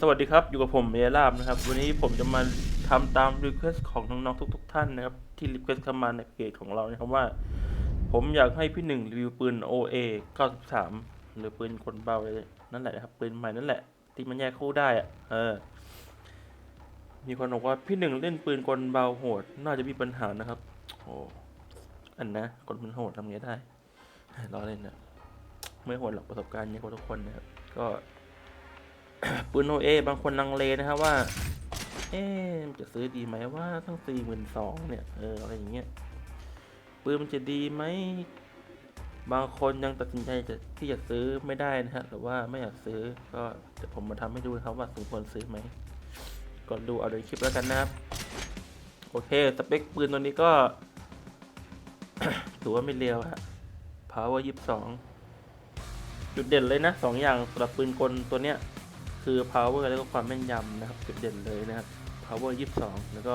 สวัสดีครับ อยู่กับผมเอลาบนะครับ วันนี้ผมจะมาทำตามรีเควสของน้องๆทุก ๆ ท่านนะครับ ที่รีเควสเข้ามาในเพจของเรานะครับว่า ผมอยากให้พี่หนึ่งรีวิวปืน OA 93 หรือปืนคนเบาเลยนั่นแหละนะครับ ปืนใหม่นั่นแหละ ที่มันแยกคู่ได้อะเออ มีคนบอกว่าพี่หนึ่งเล่นปืนกลเบาโหด น่าจะมีปัญหานะครับ โอ้ อันนะกลมันโหดทำไงได้รอเล่นนะไม่โหดหรอกประสบการณ์เยอะกว่าทุกคนนะครับ ก็ ปืนโอเอบางคนลังเลนะครับว่า เอ๊จะซื้อดีไหมว่าตั้งสี่หมื่นสองเนี่ย เอออะไรอย่างเงี้ยปืนมันจะดีไหมบางคนยังตัดสินใจที่จะซื้อไม่ได้นะฮะหรือว่าไม่อยากซื้อก็เดี๋ยวผมมาทำให้ดูนะครับว่าสมควรซื้อไหมก่อนดูเอาในคลิปแล้วกันนะครับ โอเคสเปคปืนตัวนี้ก็ถือว่าไม่เลวฮะ power ยี่สิบสองจุดเด่นเลยนะสองอย่างสำหรับปืนกลตัวเนี้ย คือ power แล้วก็ความแม่นยำนะครับจุดเด่นเลยนะครับ power 22 แล้วก็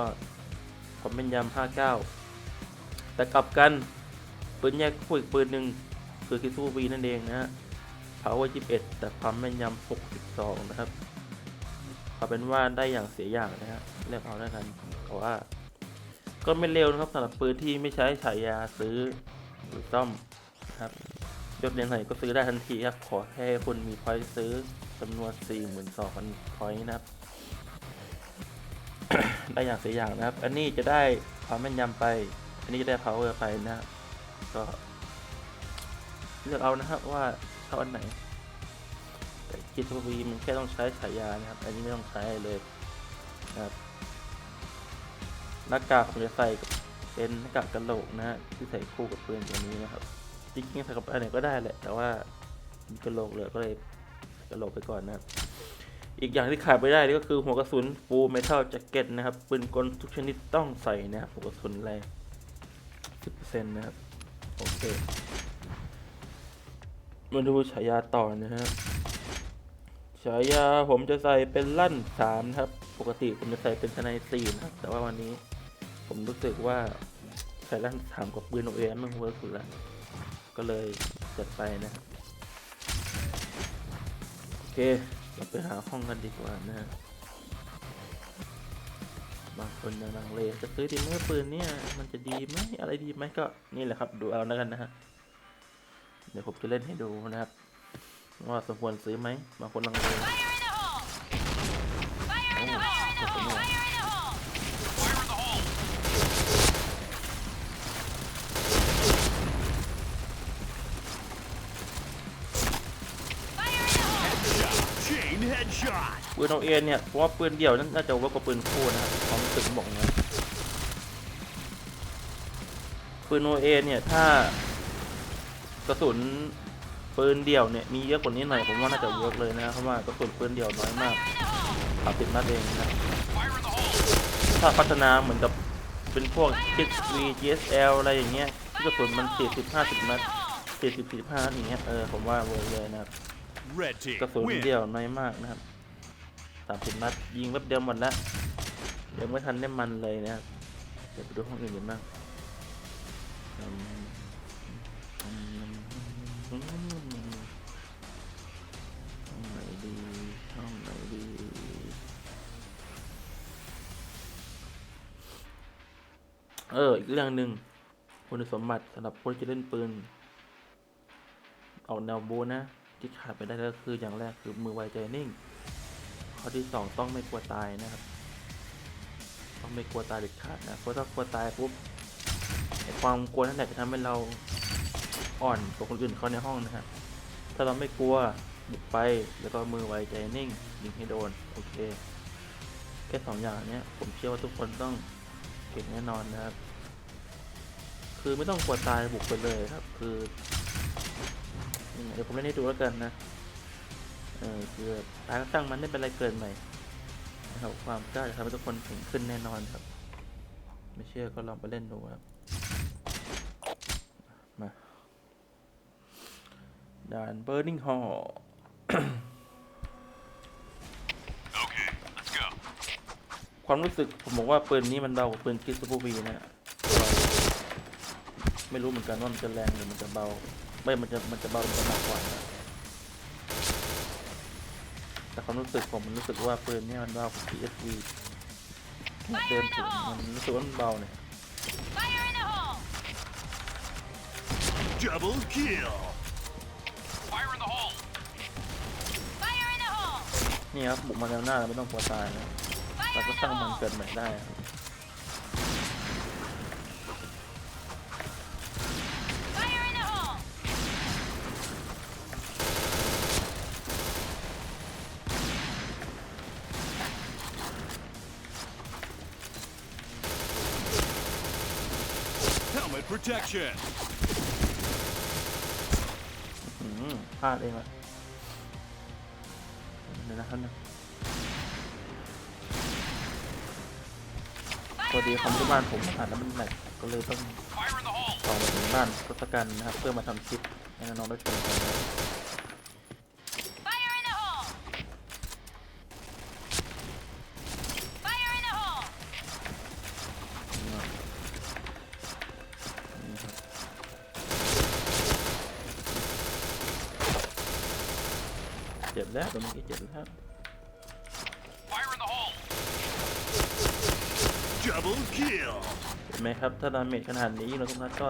ความแม่นยำ59 แต่กลับกันปืนแยกคู่อีกปืนหนึ่งคือคิซูวีนั่นเองนะฮะ power 21 แต่ความแม่นยำ62 นะครับเอาเป็นว่าได้อย่างเสียอย่างนะฮะเลือกเอาแล้วกันแต่ว่า ก็ไม่เร็วนะครับสำหรับปืนที่ไม่ใช้ฉายาซื้อหรือซ่อมนะครับ ยศเรียนไหนก็ซื้อได้ทันทีครับ ขอแค่คุณมีพอยต์ซื้อจำนวน 42,000พอยต์นะครับได้อย่างเสียอย่างนะครับ อันนี้จะได้ความแม่นยำไป อันนี้จะได้ power ไปนะครับก็ เลือกเอานะครับว่าชอบอันไหน แต่คิดว่าวีมันแค่ต้องใช้ฉายานะครับ อันนี้ไม่ต้องใช้เลยนะครับหน้ากากผมจะใส่เป็นหน้ากากกระโหลกนะฮะที่ใส่คู่กับปืนตัวนี้นะครับ จริงๆใส่กับอันไหนก็ได้แหละ แต่ว่ามีกระโหลกเหลือก็เลยกระโหลกไปก่อนนะครับอีกอย่างที่ขาดไม่ได้ก็คือหัวกระสุนฟูลเมทัลแจ็คเก็ตนะครับปืนกลทุกชนิดต้องใส่นะครับหัวกระสุนแรง10%นะครับโอเคมาดูฉายาต่อนะครับฉายาผมจะใส่เป็นลั่นสามครับ ปกติผมจะใส่เป็นทนายสี่นะครับ แต่ว่าวันนี้ผมรู้สึกว่าใส่ลั่นสามกับปืนโอเอมันเวิร์กสุดแล้ว ก็เลยจัดไปนะโอเคเราไปหาห้องกันดีกว่านะฮะบางคนยังลังเลจะซื้อดีไหมปืนเนี่ยมันจะดีไหมอะไรดีไหมก็นี่แหละครับดูเอาแล้วกันนะฮะเดี๋ยวผมจะเล่นให้ดูนะครับว่าสมควรซื้อไหมบางคนลังเล Fire in the hole! Fire in the hole! Fire in the hole! Fire in the hole! Chain headshot. ปืนโอเอเนี่ยผมว่าปืนเดี่ยวนั้นน่าจะเวิร์กกว่าปืนคู่นะครับความรู้สึกผมบอกนะปืนโอเอเนี่ยถ้ากระสุนปืนเดี่ยวเนี่ยมีเยอะกว่านี้หน่อยผมว่าน่าจะเวิร์กเลยนะเพราะว่ากระสุนปืนเดี่ยวน้อยมากสามสิบนัดเองนะถ้าพัฒนาเหมือนกับเป็นพวก XV GSL อะไรอย่างเงี้ยที่กระสุนมันสี่สิบห้าสิบนัดสี่สิบสี่สิบห้านัดอย่างเงี้ยเออผมว่าเวิร์กเลยนะครับ Red team กระสุน win. เดียวน้อยมากนะครับ สามสิบนัดยิงแป๊บเดียวหมดละยังไม่ทันได้มันเลยนะครับเดี๋ยวไปดูห้องอื่นกันบ้างอืมอืมอืมห้องไหนดีห้องไหนดีเอออีกเรื่องหนึ่งคุณสมบัติสำหรับคนที่เล่นปืน ออกแนวบูนะ ที่ขาดไปได้ก็คืออย่างแรกคือมือไวใจนิ่ง ข้อที่สองต้องไม่กลัวตายนะครับ ต้องไม่กลัวตายเด็ดขาดนะเพราะถ้ากลัวตายปุ๊บไอความกลัวนั่นแหละจะทำให้เราอ่อนกว่าคนอื่นเขาในห้องนะฮะถ้าเราไม่กลัวบุกไปแล้วก็มือไวใจนิ่งยิงให้โดนโอเคแค่สองอย่างเนี้ยผมเชื่อว่าทุกคนต้องเก่งแน่นอนนะครับ คือไม่ต้องกลัวตายบุกไปเลยครับ คือเดี๋ยวผมเล่นให้ดูแล้วกันนะ เออคือตายก็ตั้งมันไม่เป็นไรเกินใหม่นะครับความกล้าจะทำให้ทุกคนถึงขึ้นแน่นอนครับ ไม่เชื่อก็ลองไปเล่นดูครับมาด่าน Burning Hall Okay, let's go. ความรู้สึกผมบอกว่าปืนนี้มันเบากว่าปืนคิสซูเปอร์วีนะ ไม่รู้เหมือนกันว่ามันจะแรงหรือมันจะเบา ไม่ มันจะมันจะเบาหรือมันจะหนักกว่านะ แต่ความรู้สึกผมมันรู้สึกว่าปืนเนี่ยมันเบากว่า PSV เดินถึงมันรู้สึกว่ามันเบาเนี่ย Fire in the hole! Double kill. Fire in the hole! Fire in the hole! นี่ครับบุกมาแนวหน้าเราไม่ต้องกลัวตายนะ Fire เราก็ in สร้าง the มัน hole! เกิดใหม่ได้ครับ Helmet protection. อืมพลาดเองละเดี๋ยวนะครับนะพอ Fire ดี in คอม the ที่ hole! บ้านผมผ่านแล้วมันแหลกก็เลยต้อง Fire in the hole! ต่อมาถึงบ้านทศกัณฐ์นะครับ เพื่อมาทำคลิปให้น้องๆได้ชมกันนะครับ แล้วตรงนี้เจ็บแล้ว Fire in the hole! Double kill. เห็นไหมครับถ้าดาเมจขนาดนี้ยิงเราทุกนัดก็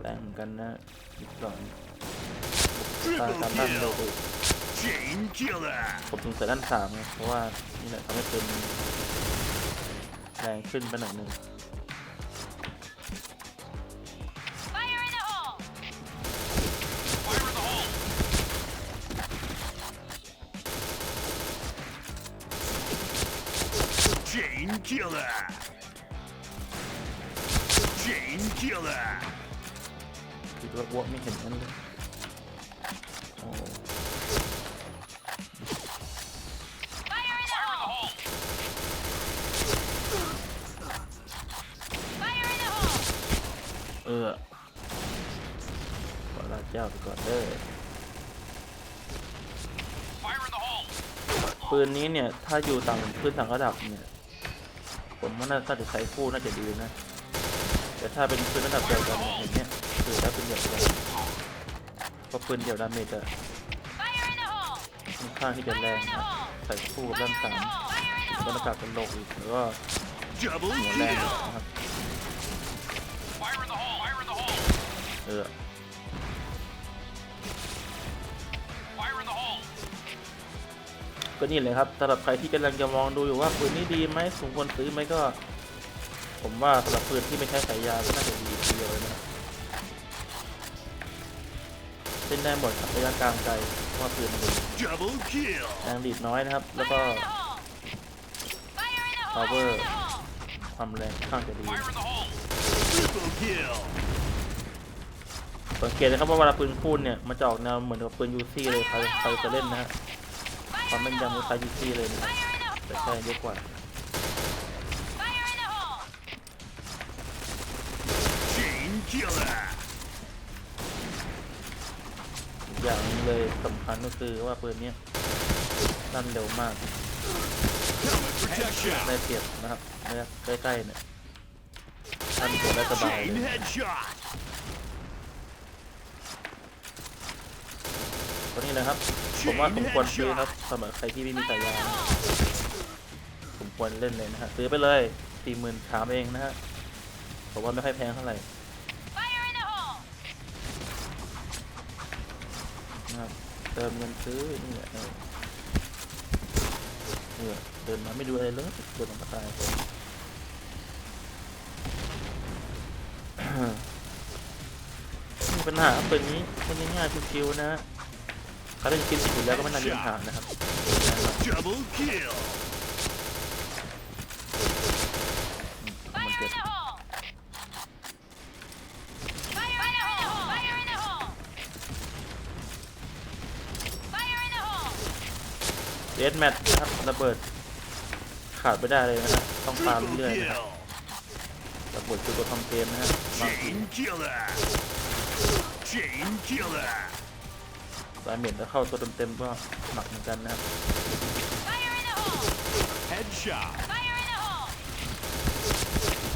แรงเหมือนกันนะอีกสองตา Triple ตามด้านโล kill. ก Chain killer. ผมถึงใส่ด้านสามไงเพราะว่านี่แหละทำให้เป็นแรงขึ้นไปหน่อยหนึ่ง Chain killer. คิดว่าอ้วกไม่เห็นนั่นเลยโอ้ Fire in the Fire in the hole! hole! Fire in the hole! เออขอลาเจ้าไปก่อนเด้อ Fire in the hole! ปืนนี้เนี่ย ถ้าอยู่ต่างพื้นต่างระดับเนี่ย ผมว่าน่าจะใช้คู่น่าจะดีนะ แต่ถ้าเป็นปืนระดับเดียวกันเนี่ยอย่างเนี้ยคือถ้าเป็นเดียวกันเพราะปืนเดียวดาเมจจะค่อนข้างที่จะแรงนะใส่คู่กับด้านสามบรรยากาศเป็นโลกอีกแล้วก็หัวแรงนะครับเออก็นี่เลยครับสำหรับใครที่กำลังจะมองดูอยู่ว่าปืนนี้ดีไหมสมควรซื้อไหมก็ ผมว่าสำหรับปืนที่ไม่ใช้สายยางก็น่าจะดีทีเดียวเลยนะครับเล่นได้หมดครับระยะกลางไกลเพราะว่าปืนมันเป็น Double kill. แรงดีดน้อยนะครับ แล้วก็ Fire in the hole! Fire in the hole! Power. Fire in the hole! ความแรงค่อนข้างจะดี Fire in the hole! Triple kill. สังเกตนะครับว่าเวลาปืนพูดเนี่ยมันจะออกแนวเหมือนกับปืนยูซี่เลยใครใครจะเล่นนะฮะความแม่นยำคล้ายยูซี่เลยนะครับ Fire in the แต่แค่เยอะกว่า Fire in the hole! Chain killer. อีกอย่างหนึงเลยสำคัญก็คือว่าปืนเนี้ยสั้นเร็วมาก Helmet protection. ได้เปรียบนะครับระยะใกล้ๆเนี่ยสั้นตัวได้สบาย Chain เลย headshot. ตัวนี้นะครับ ผมว่าสมควรซื้อครับสำหรับใครที่ไม่มีสายยางนะสมควรเล่นเลยนะฮะซื้อไปเลยสี่หมื่นสามเองนะฮะผมว่าไม่ค่อยแพงเท่าไหร่ เติมเงินซื้อนี่แหละเออเออเดินมาไม่ดูอะไรเลยเดินออกมาตายมีปัญหาปืนนี้มันง่ายๆชิวๆนะเขาเล่นคิวสิอยู่แล้วก็ไม่น่ามีปัญหานะครับ Double kill. มัน Fire เกิด in the hole! Fire in the hole! Fire in the hole! Fire in the hole! เดสแมทนะครับระเบิดขาดไม่ได้เลยนะฮะต้องตาม Triple เรื่อยๆนะครับ kill. ระเบิดคือตัวทำเกมนะฮะบางที Chain killer. Chain killer. ดาเมจแล้วเข้าตัวเต็มๆก็หนักเหมือนกันนะครับ Fire in the hole! Headshot. Fire in the hole!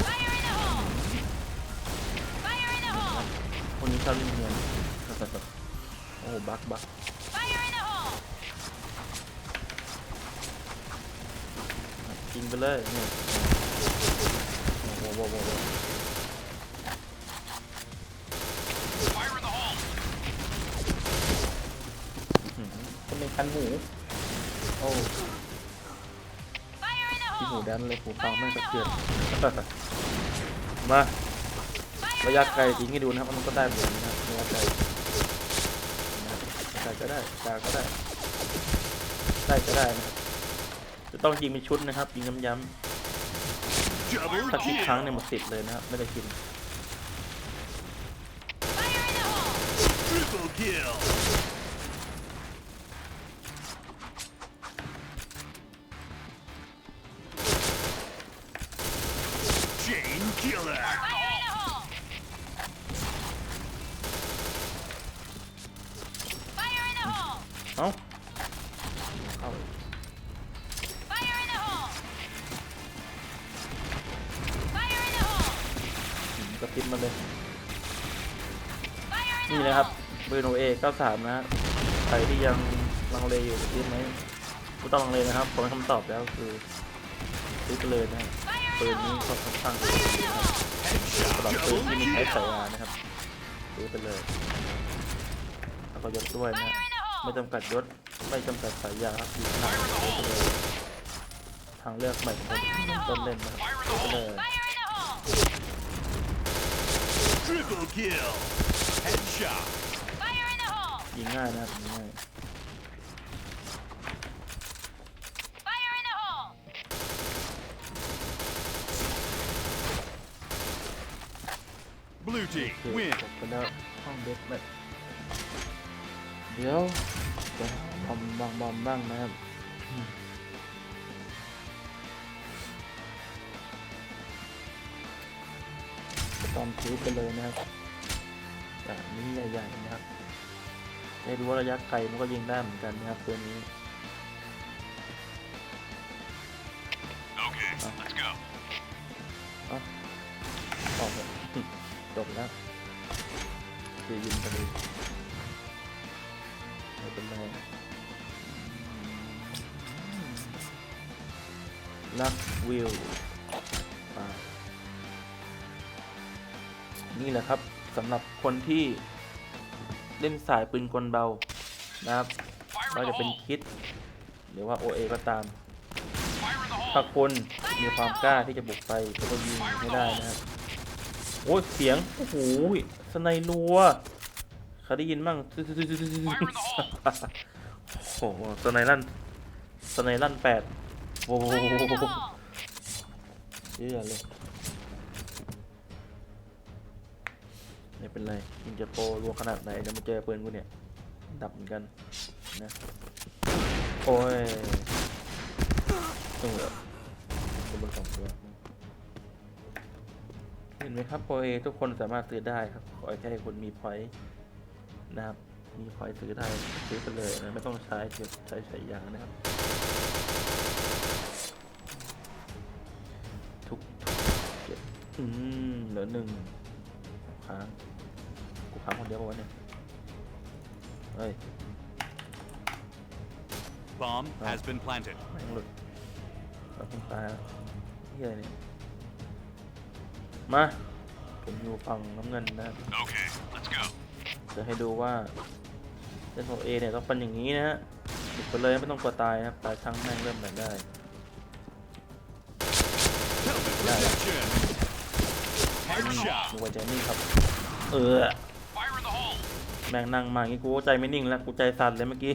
Fire in the hole! Fire in the hole! พวกนี้ชอบเล่นเนียนโอ้บักบัก Fire in the hole! ยิงไปเลยนี่โว้โว้โว้โว้ Fire in the hole! อื้อหือคนในคันหูโอ้ Fire in the ที่หู hole! ดันเลยหูฟังแม่งสะเทือน มา ระยะไกลยิงให้ดูนะครับว่ามันก็ได้เหมือนนะครับระยะไกลนะครับไกลก็ได้กลางก็ได้ ได้ก็ได้นะครับ จะต้องยิงเป็นชุดนะครับ ยิงย้ำๆถ้าคิดครั้งเนี่ยหมดสิทธ์เลยนะครับ ไม่ได้กิน Triple kill. 93 นะใครที่ยังลังเลอยู่จะซื้อไหมไม่ต้องลังเลนะครับผมคำตอบแล้วคือซื้อไปเลยนะปืนนี้ค่อนข้างดีนะครับสำหรับปืนที่มีใช้สาย kill. ยานะครับซื้อไปเลยแล้วก็ยศด้วยนะไม่จำกัดยศไม่จำกัดสายยาครับอยู่ขนาดซื้อไปเลยทางเลือกใหม่ของคนต้นเล่นนะครับซื้อไปเลย Triple kill. Headshot. ยิงง่ายนะครับยิงง่าย Fire in the hole! Blue โอ team เค win. จบไปแล้วห้องเด็กแบบเดี๋ยวจะทำบางบอมบ้างนะครับอืมตอนซื้อไปเลยนะครับแบบนี้ใหญ่ๆนะครับ ได้รู้ว่าระยะไกลมันก็ยิงได้เหมือนกันนะครับตัวนี้ Okay, let's go. เอ้าออกเลย จบแล้วจะยิงกันเลยไม่เป็นไรลักวิวอ่านี่แหละครับสำหรับคนที่ เล่นสายปืนกลเบานะครับ Fire ไม่ in ว่าจะเป็นคิด หรือว่า OA ก็ตามถ้าคนมีความกล้าที่จะบุกไปก็ต้องยิงให้ได้นะครับโอ้ยเสียงโอ้โหสไนรัวใครได้ยินบ้งโอ้โหสไนลั่นสไนลั่นแปดโอ้โหเชื่อเลย ไม่เป็นไรยิงจะโปรรัวขนาดไหนเดี๋ยวมาเจอปืนกูเนี่ย ดับเหมือนกันนะโอ้ยตัวตัวบนสองตัวเห็นไหมครับโปรเอทุกคนสามารถซื้อได้ครับขอแค่คุณมีพอยต์นะครับมีพอยต์ซื้อได้ซื้อไปเลยนะไม่ต้องใช้เก็บใช้ใช้ยางนะครับทุกเก็บอืมเหลือหนึ่งค้าง กูค้างคนเดียวปะวะเนี่ยเฮ้ย Bomb has been planted. แม่งหลุดเราเพิ่งตายแล้วเฮียเนี่ยมาผมอยู่ฝั่งน้ำเงินนะครับ Okay, let's go. จะให้ดูว่าเล่นโอเอเนี่ยต้องเป็นอย่างนี้นะฮะหยุดไปเลยไม่ต้องกลัวตายนะครับตายครั้งแม่งเริ่มไหนได้ Helmet protection. อืม Headshot. ดูไว้ใจนิ่งครับ เออ แม่งนั่งมาอย่างงี้กูก็ใจไม่นิ่งแล้วกูใจสั่นเลยเมื่อกี้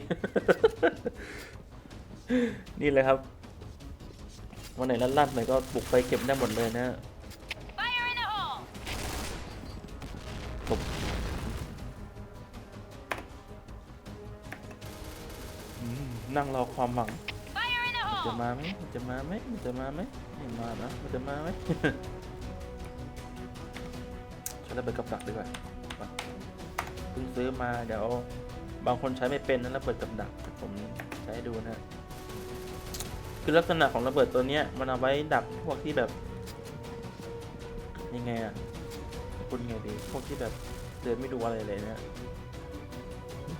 นี่เลยครับวันไหนลั่นๆหน่อยก็บุกไปเก็บได้หมดเลยนะฮะ Fire in the hole! ตบอืมนั่งรอความหวัง Fire in the มันจะ hole! มาไหมมันจะมาไหมมันจะมาไหมไม่มานะมันจะมาไหมใช้ระเบิดกับดักดีกว่ามาเพิ่งซื้อมาเดี๋ยวบางคนใช้ไม่เป็นนะระเบิดกับดักผมใช้ดูนะคือลักษณะของระเบิดตัวเนี้ยมันเอาไว้ดักพวกที่แบบยังไงอะพูดยังไงดีพวกที่แบบเดินไม่ดูอะไรเลยนะ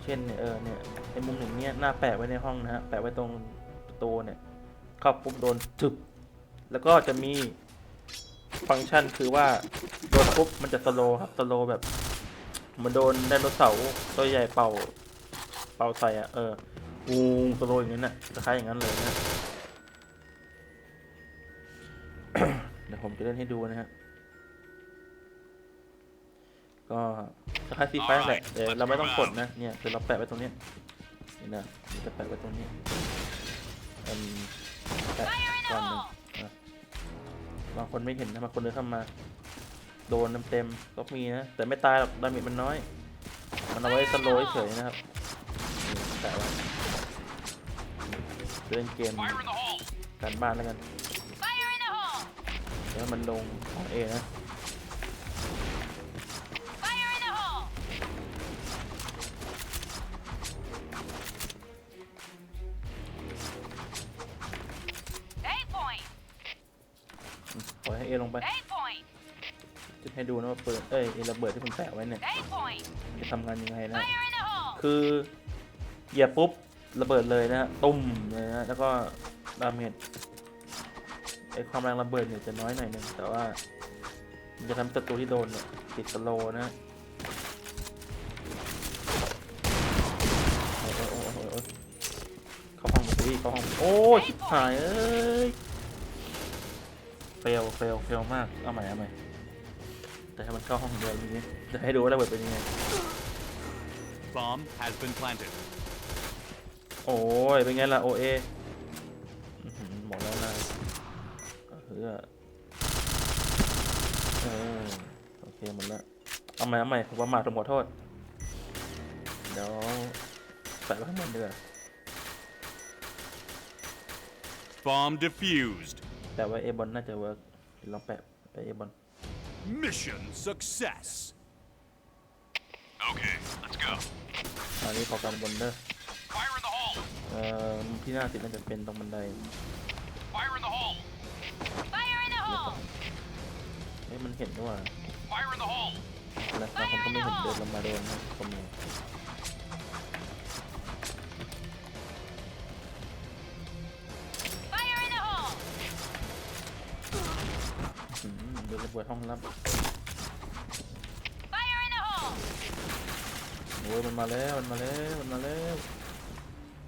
เช่นเนี่ยเออเนี่ยไอ้มุมอย่งเนี้ยหน้าแปะไว้ในห้องนะฮะแปะไว้ตรงประตูเนี่ยเข้าปุ๊บโดนจึบแล้วก็จะมีฟังก์ชันคือว่าโดนปุ๊บมันจะสโลครับสโลแบบ มันโดนไดโนเสาร์ตัวใหญ่เป่า เป่าใส่อะเอองูสโลอย่างนั้นน่ะคล้ายอย่างนั้นเลยนะเดี๋ยวผมจะเล่นให้ดูนะฮะ ก็คล้ายซีไฟแหละแต่เราไม่ต้องกดนะ เนี่ยคือเราแปะไว้ตรงนี้นี่นะจะแปะไว้ตรงนี้อืมแปะก่อนหนึ่งนะบางคนไม่เห็นนะบางคนเดินเข้ามา โดนเต็มๆก็มีนะ แต่ไม่ตายหรอกดาเมจมันน้อย มันเอาไว้สโลว์เฉยๆนะครับนี่แปะไว้เล่นเกม Fire in the hole! การบ้านแล้วกัน Fire in the hole! เดี๋ยวมันลงของเอนะ ว่าเปิดเอ้ยไอ้ระเบิดที่ผมแปะไว้เนี่ย8 point! มันจะทำงานยังไงนะ Fire in the hole! คือเหยียบปุ๊บระเบิดเลยนะฮะตุ้มเลยนะแล้วก็ดาเมจไอความแรงระเบิดเนี่ยจะน้อยหน่อยหนึงแต่ว่ามันจะทำให้ศัตรูที่โดนเนี่ยติดสโลว์นะฮะโอ้ยโอ้ยโอ้ยโอ้ยโอ้ยเข้าห้องอุ้ยเข้าห้องโอ้ยชิบหายเอ้ยเฟลเฟลเฟลมากเอาใหม่เอาใหม่ แต่ให้มันเข้าห้องเดียวอย่างนี้จะให้ดูว่าระเบิดเป็นยังไง Bomb has been planted. โอ้ยเป็นไงล่ะโอเออื้อหือหมดแล้วนะเฮือเออโอเคหมดแล้วเอาใหม่เอาใหม่ผมประมาทผมขอโทษเดี๋ยวใส่ไว้ข้างบนดีกว่า Bomb defused. แต่ว่าเอบอลน่าจะเวิร์กเดี๋ยวลองแปะไปเอบอล Mission success. Okay, let's go. อันนี้ขอการบนเด้อ Fire in the hole! เอ่อที่หน้าติดน่าจะเป็นตรงบันได Fire in the hole! Fire in the hole! เอ้ยมันเห็นด้วยว่า Fire in the hole! แล้วบางคนก็ไม่เห็นเดินลงมาโดนนะก็มี Fire มเดินระเบิดห้องลับ Fire in the hole! โอ้ยมันมาแล้วมันมาแล้วมันมาแล้ว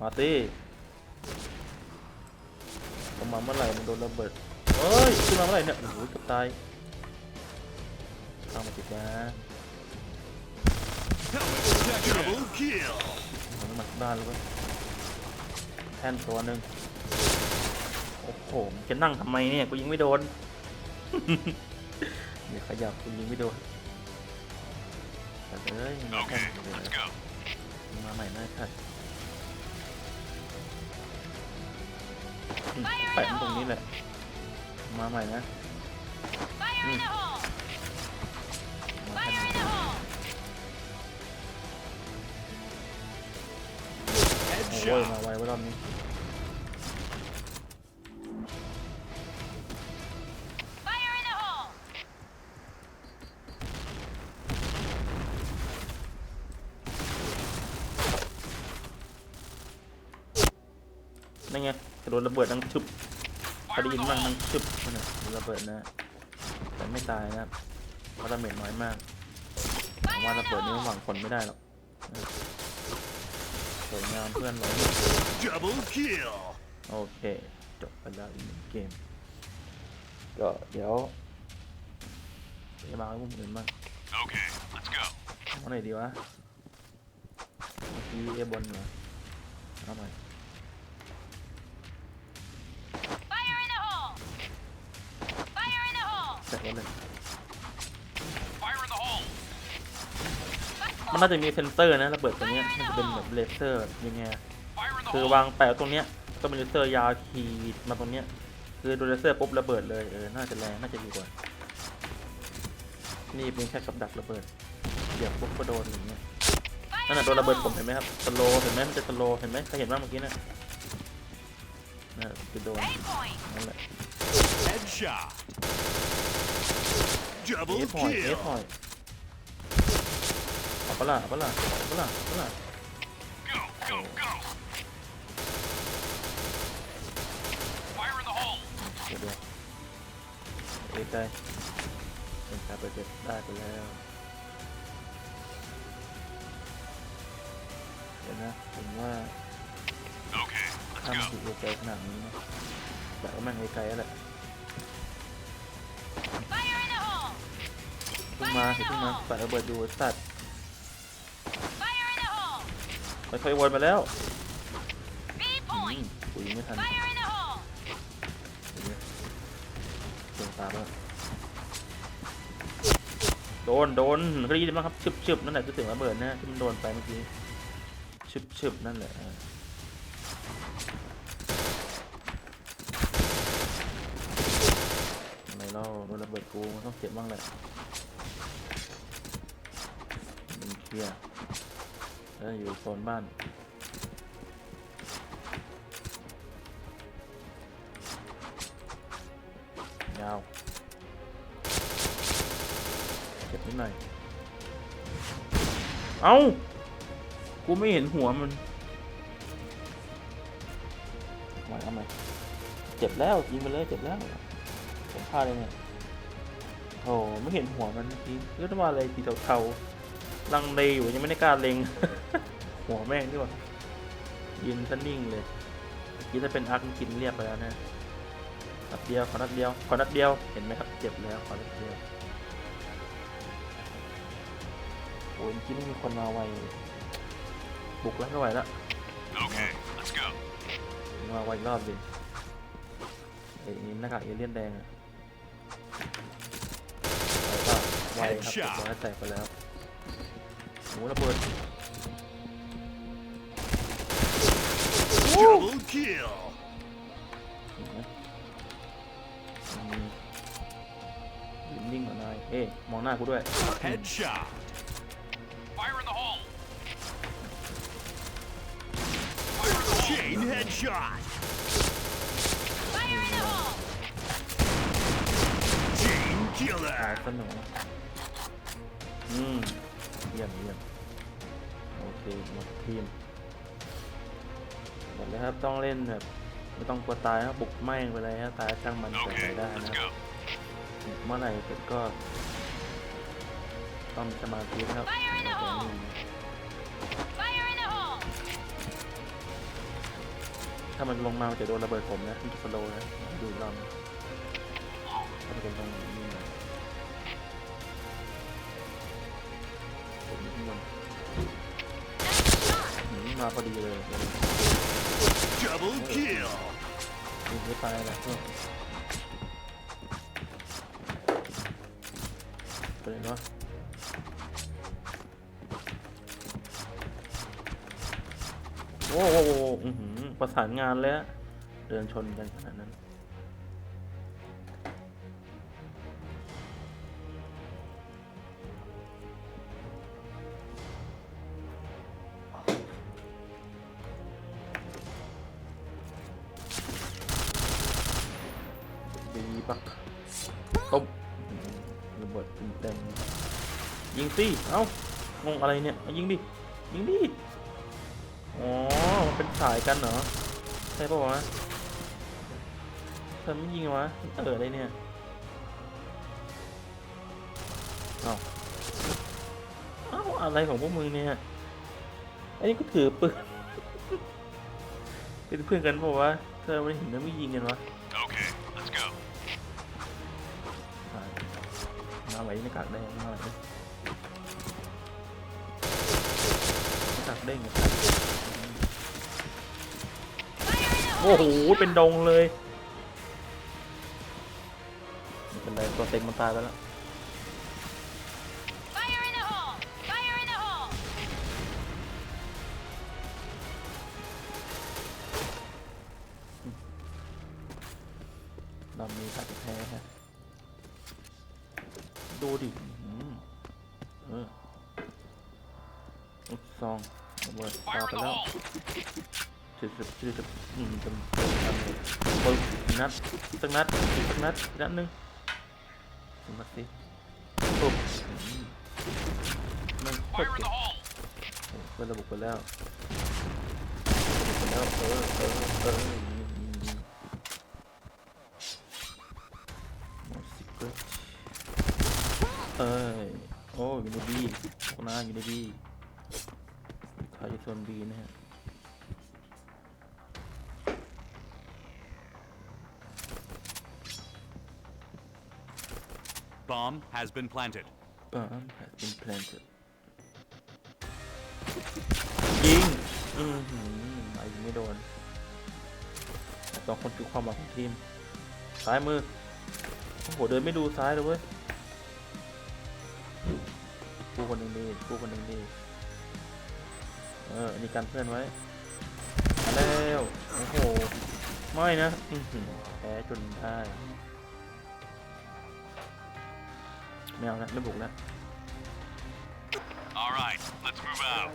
มาตี้ผมมาเมื่อไหร่มันโดนระเบิดเฮ้ยขึ้นมาเมื่อไหร่เนี่ยโอ้โหเกือบตายเข้ามาติดนะ Helmet protection. Double kill. มันมาที่บ้านแล้วเว้ยแท่นตัวหนึ่งโอ้โหมันจะนั่งทำไมเนี่ยกูยิงไม่โดน เดี๋ยวขยับกูยิงไม่โดนแต่เอ้ยมาแท่น Okay, เดี๋ยว let's go. มาใหม่ได้ค่ะอืมแปะมันตรงนี้แหละ มาใหม่นะ Fire in the hole! มาแท่น Fire in the hole! โอ้ย Headshot. มาไวไว้รอบนี้ งกระโดดระเบิดดังชึบพอได้ยินบ้างดังชึบนั่นน่ะโดนระเบิดนะ แต่ไม่ตายนะครับเพราะดาเมจน้อยมากผมว่าระเบิดนี้มันหวังผลไม่ได้หรอกเออสวยงามเพื่อนเรา Double kill. โอเค จบไปแล้วอีกหนึ่งเกม ก็เดี๋ยวจะมาให้พวกอื่นบ้าง Okay, let's go. เอาไหนดีวะเมื่อกี้เอบนเหรอเอาใหม่ in the hole! แตะไว้เลย Fire in the hole! มันน่าจะมีเซนเซอร์นะระเบิดตัวเนี้ยมันจะเป็นแบบเลเซอร์ยังไง Fire in the คือ hole! วางแปะตรงเนี้ยก็เป็นเลเซอร์ยาวขีดมาตรงเนี้ยคือโดนเลเซอร์ปุ๊บระเบิดเลยเออน่าจะแรงน่าจะดีกว่า นี่เป็นแค่กับดักระเบิดเดี๋ยวปุ๊บก็โดนอย่างเงี้ยนั่นน่ะโดนระเบิดผมเห็นไหมครับสโลว์เห็นไหมมันจะสโลว์เห็นไหมใครเห็นบ้างเมื่อกี้น่ะน่ะคือโดน8 point! นั่นแหละ Headshot. เอ Double ฟหอยเอ kill. ฟหอยเอาปะล่ะเอาปะล่ะเอาปะล่ะเอาปะล่ะ Go, go, go! Fire in the hole! เดี๋ยวเดี๋ยวไกลๆเป็นการไปเก็บได้ไปแล้วเดี๋ยวนะผมว่า Okay, ถ้ามันอยู่ไกลขนาดนี้นะแต่ว่ามันไกลๆแล้วแหละ Fire พิ่งมาเห็นเพิ่งมาใส่ระเบิดอยู่สัตว์ Fire in the hole! ไปค่อยวนมาแล้ว B อืม point! กูยิงไม่ทัน Fire in the hole! เดี๋ยวนี้โดนตามแล้วโดนโดนเขาได้ยินไหมครับชึบชึบนั่นแหละคือเสียงระเบิดนะที่มันโดนไปเมื่อกี้ชึบชึบนั่นแหละอ่าทำไมเราโดนระเบิดกูมันต้องเจ็บบ้างแหละมัน เคลียแล้วอยู่โซนบ้านยาวเก็บนิดหน่อย เอา้า กูไม่เห็นหัวมันมาเอาไหมเจ็บแล้วยิงไปเลยเจ็บแล้วผมพลาดเลยเนี่ยโอ้ไม่เห็นหัวมันเมื่อกี้เรื่องว่าอะไรสีเทาๆ ลังเลอยู่ยังไม่ได้กล้าเล็ง หัวแม่งดีกว่ายืนซะนิ่งเลยเมื่อกี้ถ้าเป็นอาร์คกินเรียบไปแล้วนะนัดเดียวขอนัดเดียวขอนัดเดียวเห็นไหมครับเจ็บแล้วขอนัดเดียวโอ้ยเมื่อกี้ไม่มีคนมาไวเลยบุกแล้วไม่ไหวแล้ว Okay, let's go. มาไวอีกรอบดิไอ้นี่หน้ากากเอเลี่ยนแดงอะแล้วก็ไวครับเรียบร้อยแตกไปแล้วโอ้ ระเบิด Double kill. เห็นไหมมันมียืนนิ่งกว่านายเอ๊ะมองหน้ากูด้วย Headshot. Fire in the hole. Chain headshot. Fire in the hole! Chain ตาย killer. เสนออืมเยี่ยมเยี่ยม โอเคหมดทีมหมดแล้วครับต้องเล่นแบบไม่ต้องกลัวตายครับบุกแม่งไปเลยฮะตายช่างมันเกิดอะไร Okay, ได้ let's นะ go. เมื่อไหร่เกิดก็ต้องมีสมาธินะครับ Fire in the hole! Fire in the hole! ถ้ามันลงมามันจะโดนระเบิดผมนะมันจะสโลว์นะดูอีกรอบถ้ามันเป็นตรงนี้นะผมอยู่ข้างบน Nice shot! หื มมาพอดีเลย Double kill. ยิงไม่ตายแหละเพื่อนเป็นไงวะโอ้โหอื้อหือประสานงานเลยอะเดินชนกันขนาดนั้น ปักตบระเบิดเต็มยิงสิเอ้างงอะไรเนี่ยยิงดิยิงดิอ๋อมันเป็นสายกันเหรอใช่ปะวะเธอไม่ยิงวะเอออะไรเนี่ยเอ้าเอาอะไรของพวกมึงเนี่ยไอ้นี่ก็ถือปืนเป็นเพื่อนกันปะวะเธอไม่เห็นแล้วไม่ยิงกันวะ ไหวในกากแดงมาไหวหน้ากากเด้งโอ้โห เป็นดงเลย เป็นไรตัวเต็งมันตายไปแล้ว ดูดิอื้อหือเออซองระเบิดปาไปแล้ว hole. สิบสิบสิบสิบอืมจำเป็นปึ๊บนัดสักนัดอีกสักนัดนัดหนึ่งสิมาสิปุ๊บมันโคตรเก่ง the hole. เปิดระบบไปแล้วระบบไปแล้วเออเออเออ เอ้ย โอ้อยู่ในบีพวกน้าอยู่ในบีเขาจะโซนบีนะฮะ Bomb has been planted. Bomb has been planted ยิงอือหือไอ้ยิงไม่โดนแต่สองคนคือความหวังของทีม ซ้ายมือ โอ้โห เดินไม่ดูซ้ายเลยเว้ย กูคนหนึ่งดีกูคนหนึ่งดีเอออันนี้กันเพื่อนไว้มาแล้วโอ้โหไม่นะอื้อหือแพ้จนได้ไม่เอาละไม่บุกแล้ว All right, let's move out.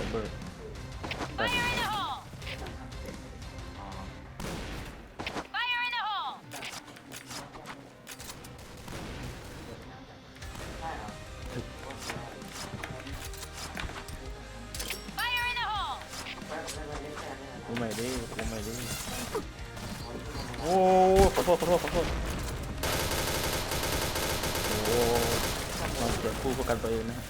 ระเบิด ษขอโทษขอโทษโอ้เราเสียคู่ประกันตัวเองนะฮะ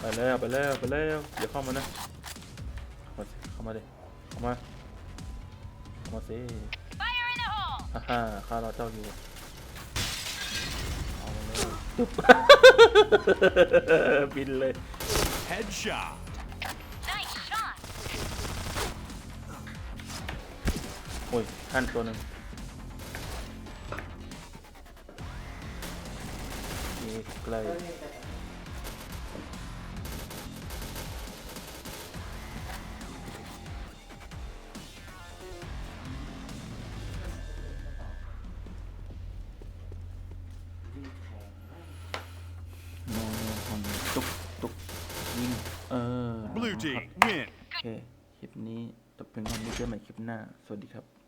ไปแล้วไปแล้วไปแล้วเดี๋ยวเข้ามานะาข้าเราเจ้าอยู่เอามาเลยตุ๊บบินเลย Headshot. Nice shot! โอ้ยท่านตัวหนึ่งนี่ไกลโวัสดีครับ